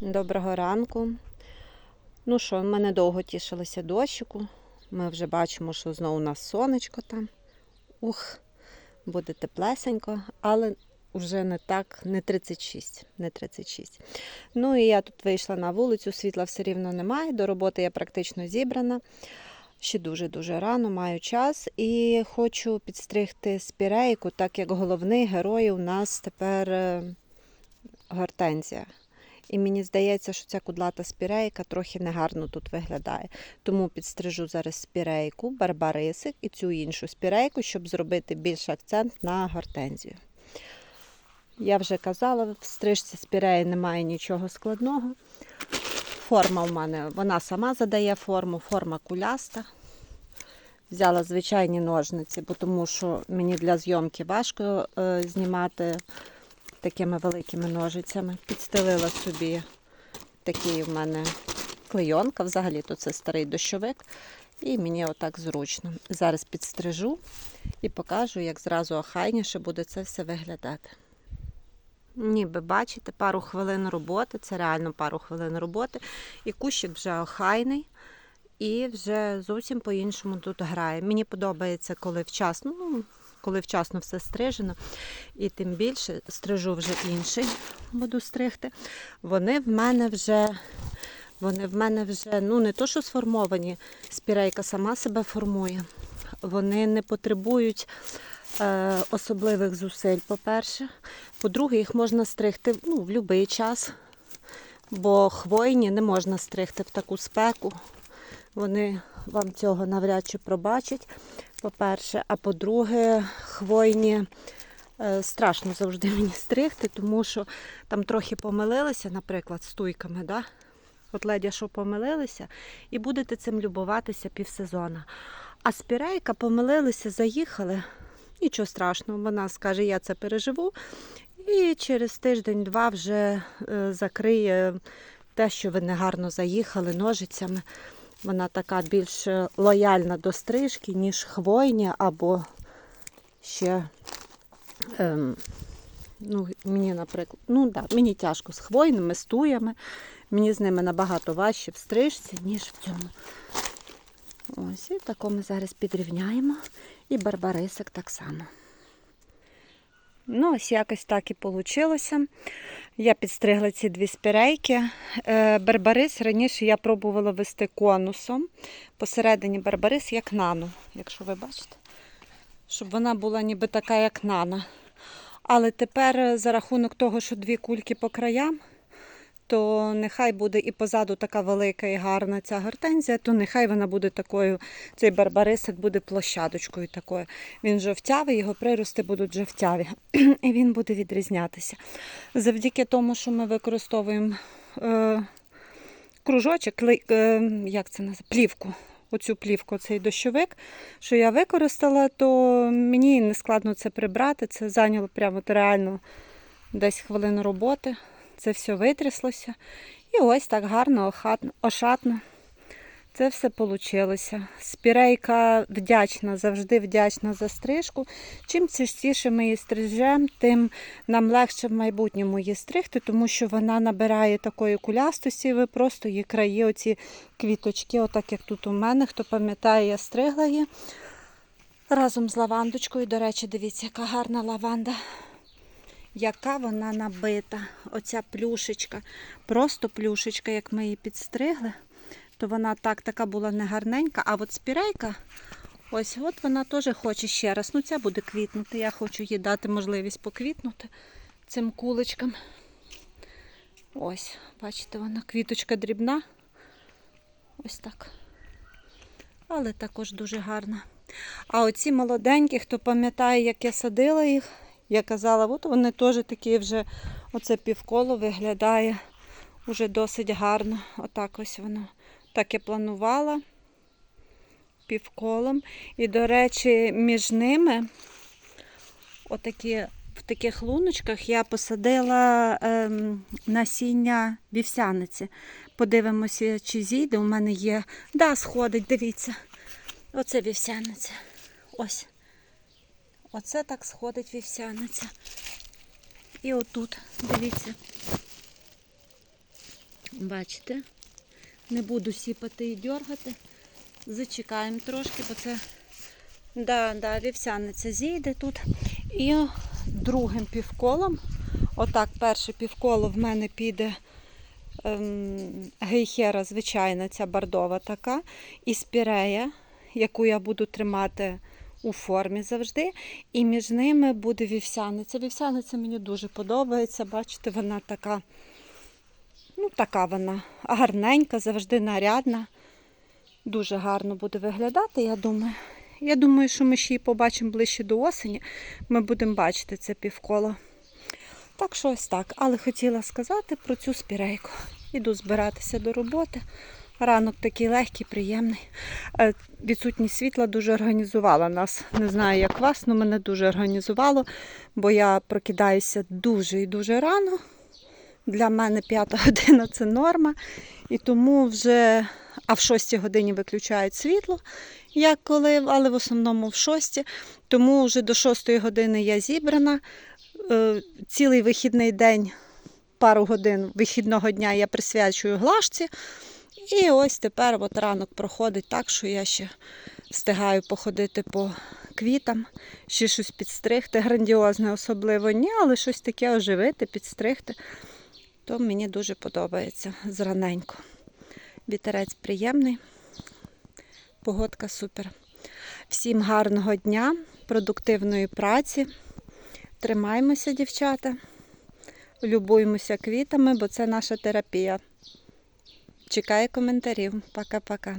Доброго ранку. Ну що, ми недовго тішилися дощику. Ми вже бачимо, що знову у нас сонечко там. Ух, буде теплесенько, але вже не так, не 36. Не 36. Ну і я тут вийшла на вулицю, світла все рівно немає. До роботи я практично зібрана. Ще дуже-дуже рано маю час і хочу підстригти спірейку, так як головний герой у нас тепер е, гортензія. І мені здається, що ця кудлата спірейка трохи негарно тут виглядає. Тому підстрижу зараз спірейку, барбарисик і цю іншу спірейку, щоб зробити більш акцент на гортензію. Я вже казала, в стрижці спіреї немає нічого складного. Форма в мене, вона сама задає форму, форма куляста. Взяла звичайні ножниці, бо тому що мені для зйомки важко е, знімати такими великими ножицями. Підстелила собі такий в мене клейонка, взагалі-то це старий дощовик. І мені отак зручно. Зараз підстрижу і покажу, як зразу охайніше буде це все виглядати. Ніби бачите, пару хвилин роботи, це реально пару хвилин роботи. І кущик вже охайний. І вже зовсім по-іншому тут грає. Мені подобається, коли вчасно, ну, коли вчасно все стрижено. І тим більше стрижу вже інший, буду стригти. Вони в мене вже, вони в мене вже, ну не то, що сформовані, спірейка сама себе формує. Вони не потребують е, особливих зусиль, по-перше. По-друге, їх можна стригти ну, в будь-який час, бо хвойні не можна стригти в таку спеку. Вони вам цього навряд чи пробачать, по-перше. А по-друге, хвойні е, страшно завжди мені стригти, тому що там трохи помилилися, наприклад, з туйками. Да? От ледя, що помилилися, і будете цим любуватися півсезона. А спірейка помилилися, заїхали. Нічого страшного, вона скаже, я це переживу. І через тиждень-два вже е, закриє те, що ви негарно заїхали ножицями. Вона така більш лояльна до стрижки, ніж хвойня або ще. Ем, ну, мені, наприклад, ну да, мені тяжко з хвойними, з туями. Мені з ними набагато важче в стрижці, ніж в цьому. Ось, і тако ми зараз підрівняємо. І барбарисик так само. Ну, ось якось так і вийшло. Я підстригла ці дві спірейки. Е, Барбарис раніше я пробувала вести конусом. Посередині барбарис як нано, якщо ви бачите. Щоб вона була ніби така, як нана. Але тепер е, за рахунок того, що дві кульки по краям, то нехай буде і позаду така велика і гарна ця гортензія, то нехай вона буде такою, цей барбарисик буде площадочкою такою. Він жовтявий, його прирости будуть жовтяві. І він буде відрізнятися. Завдяки тому, що ми використовуємо е, кружочок, е, як це називається, плівку. Оцю плівку, цей дощовик, що я використала, то мені не складно це прибрати. Це зайняло прямо реально десь хвилину роботи. Це все витряслося. І ось так гарно, ошатно. Це все вийшло. Спірейка вдячна, завжди вдячна за стрижку. Чим частіше ми її стрижемо, тим нам легше в майбутньому її стригти, тому що вона набирає такої кулястості, ви просто її краї, оці квіточки, отак як тут у мене. Хто пам'ятає, я стригла її разом з лавандочкою. До речі, дивіться, яка гарна лаванда. Яка вона набита, оця плюшечка, просто плюшечка, як ми її підстригли, то вона так така була негарненька. А от спірейка, ось от вона теж хоче ще раз. Ну, ця буде квітнути. Я хочу їй дати можливість поквітнути цим куличкам. Ось, бачите, вона квіточка дрібна. Ось так. Але також дуже гарна. А оці молоденькі, хто пам'ятає, як я садила їх, я казала, от вони теж такі вже, оце півколо виглядає вже досить гарно. Отак ось воно. Так я планувала півколом. І, до речі, між ними, отакі, в таких луночках, я посадила ем, насіння вівсяниці. Подивимося, чи зійде. У мене є. Да, сходить, дивіться. Оце вівсяниця. Ось. Оце так сходить вівсяниця. І отут, дивіться. Бачите? Не буду сіпати і дергати. Зачекаємо трошки, бо це да, да, вівсяниця зійде тут. І другим півколом, отак, перше півколо в мене піде ем, гейхера, звичайна, ця бордова така, і спірея, яку я буду тримати у формі завжди. І між ними буде вівсяниця. Вівсяниця мені дуже подобається. Бачите, вона така, ну, така вона гарненька, завжди нарядна. Дуже гарно буде виглядати, я думаю. Я думаю, що ми ще її побачимо ближче до осені. Ми будемо бачити це півколо. Так що ось так. Але хотіла сказати про цю спірейку. Іду збиратися до роботи. Ранок такий легкий, приємний. Е, Відсутність світла дуже організувала нас. Не знаю, як вас, але мене дуже організувало, бо я прокидаюся дуже і дуже рано. Для мене п'ята година це норма. І тому вже, а в 6 годині виключають світло, як коли, але в основному в 6. Тому вже до 6 години я зібрана. Е, Цілий вихідний день, пару годин вихідного дня я присвячую глажці. І ось тепер от ранок проходить так, що я ще встигаю походити по квітам, ще щось підстригти. Грандіозне особливо ні, але щось таке оживити, підстригти. То мені дуже подобається зраненько. Вітерець приємний, погодка супер. Всім гарного дня, продуктивної праці. Тримаймося, дівчата. Любуємося квітами, бо це наша терапія. Чекаю коментарів. Пока-пока.